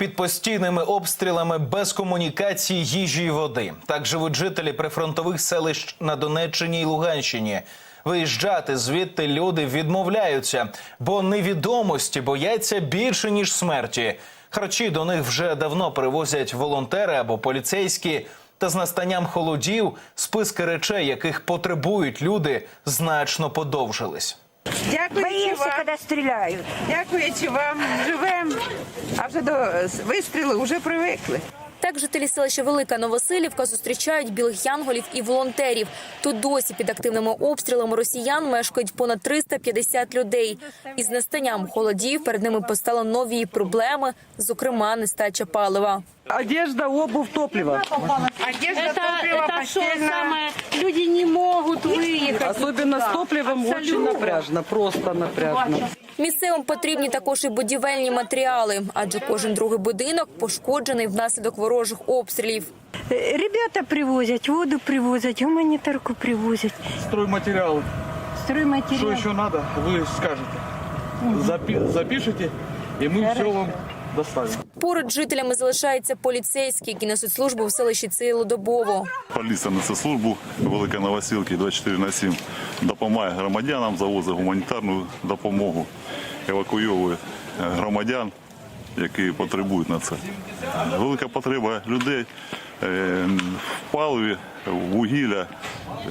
Під постійними обстрілами без комунікації, їжі і води. Так живуть жителі прифронтових селищ на Донеччині і Луганщині. Виїжджати звідти люди відмовляються, бо невідомості бояться більше ніж смерті. Харчі до них вже давно привозять волонтери або поліцейські. Та з настанням холодів списки речей, яких потребують люди, значно подовжились. Дякуючи Боимся, вам, когда стреляют. дякуючи вам, живемо, а вже до вистрілу вже привикли. Так жителі селища Велика Новосилівка зустрічають білих янголів і волонтерів. Тут досі під активними обстрілами росіян мешкають понад 350 людей. Із настанням холодів перед ними постали нові проблеми, зокрема нестача палива. Одежда, обувь, топливо. Одежда, Это, топливо, это что постельна. самое? Люди не могут выехать. Особенно с топливом очень Абсолютно. напряжно, просто напряжно. Місцевим потрібні також і будівельні матеріали, адже кожен другий будинок пошкоджений внаслідок ворожих обстрілів. Э, Ребята привозят, воду привозят, гуманитарку привозят, стройматериалы. Что стройматериал. еще надо, вы скажете. Запи- запишите, и мы все вам доставим. Поруч з жителями залишаються поліцейські, які несуть службу в селищі цілодобово. Поліція несе службу Велика Новосілки 24 на 7 допомагає громадянам, завозить гуманітарну допомогу, евакуйовує громадян, які потребують на це. Велика потреба людей е, в паливі, вугілля, е,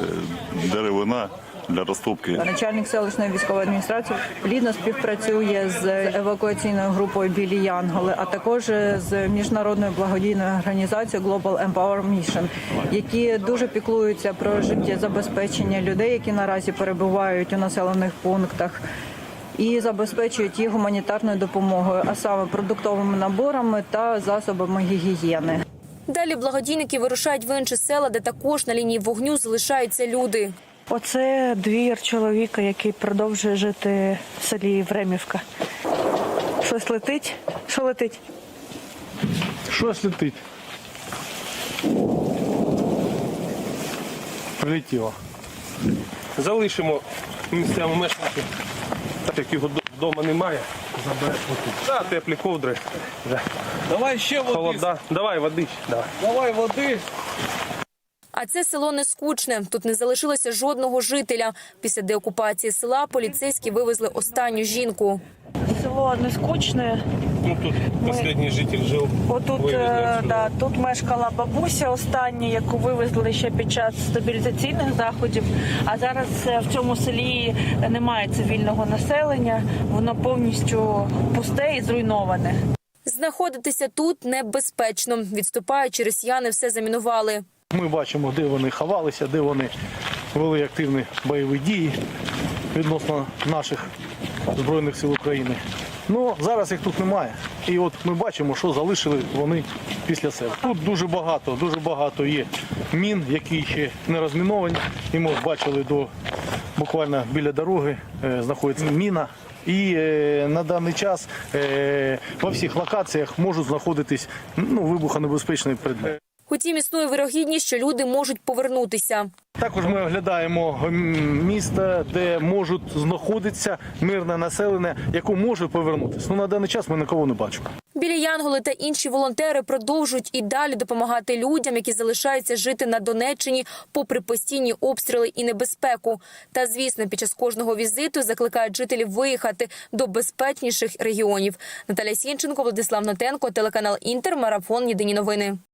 деревина для розтопки. Начальник селищної військової адміністрації плідно співпрацює з евакуаційною групою Білі Янголи, а також з міжнародною благодійною організацією Global Empower Mission, які дуже піклуються про життєзабезпечення людей, які наразі перебувають у населених пунктах. І забезпечують їх гуманітарною допомогою, а саме продуктовими наборами та засобами гігієни. Далі благодійники вирушають в інші села, де також на лінії вогню залишаються люди. Оце двір чоловіка, який продовжує жити в селі Времівка. Щось летить? Що летить? Щось летить. Прилетіло. залишимо місцевим мешканцям, так як його вдома немає, забереш отут. Да, теплі ковдри. Давай ще води. холода. Давай води. Давай. Давай води. А це село не скучне. Тут не залишилося жодного жителя. Після деокупації села поліцейські вивезли останню жінку. Село не скучне. Ну тут останній житель жив. Отут, е, да, тут мешкала бабуся остання, яку вивезли ще під час стабілізаційних заходів. А зараз е, в цьому селі немає цивільного населення, воно повністю пусте і зруйноване. Знаходитися тут небезпечно. Відступаючи, росіяни все замінували. Ми бачимо, де вони ховалися, де вони вели активні бойові дії відносно наших Збройних сил України. Ну, зараз їх тут немає. І от ми бачимо, що залишили вони після себе. Тут дуже багато, дуже багато є мін, які ще не розміновані. І ми бачили до буквально біля дороги е, знаходиться міна. І е, на даний час е, во всіх локаціях можуть знаходитись ну, вибухонебезпечний предмет. Утім, існує вирогідність, що люди можуть повернутися. Також ми оглядаємо міста, де можуть знаходитися мирне населення, яке може повернутися. Ну на даний час ми нікого не бачимо. Білі Янголи та інші волонтери продовжують і далі допомагати людям, які залишаються жити на Донеччині, попри постійні обстріли і небезпеку. Та звісно, під час кожного візиту закликають жителів виїхати до безпечніших регіонів. Наталя Сінченко, Владислав Нотенко, телеканал Інтер, марафон. Єдині новини.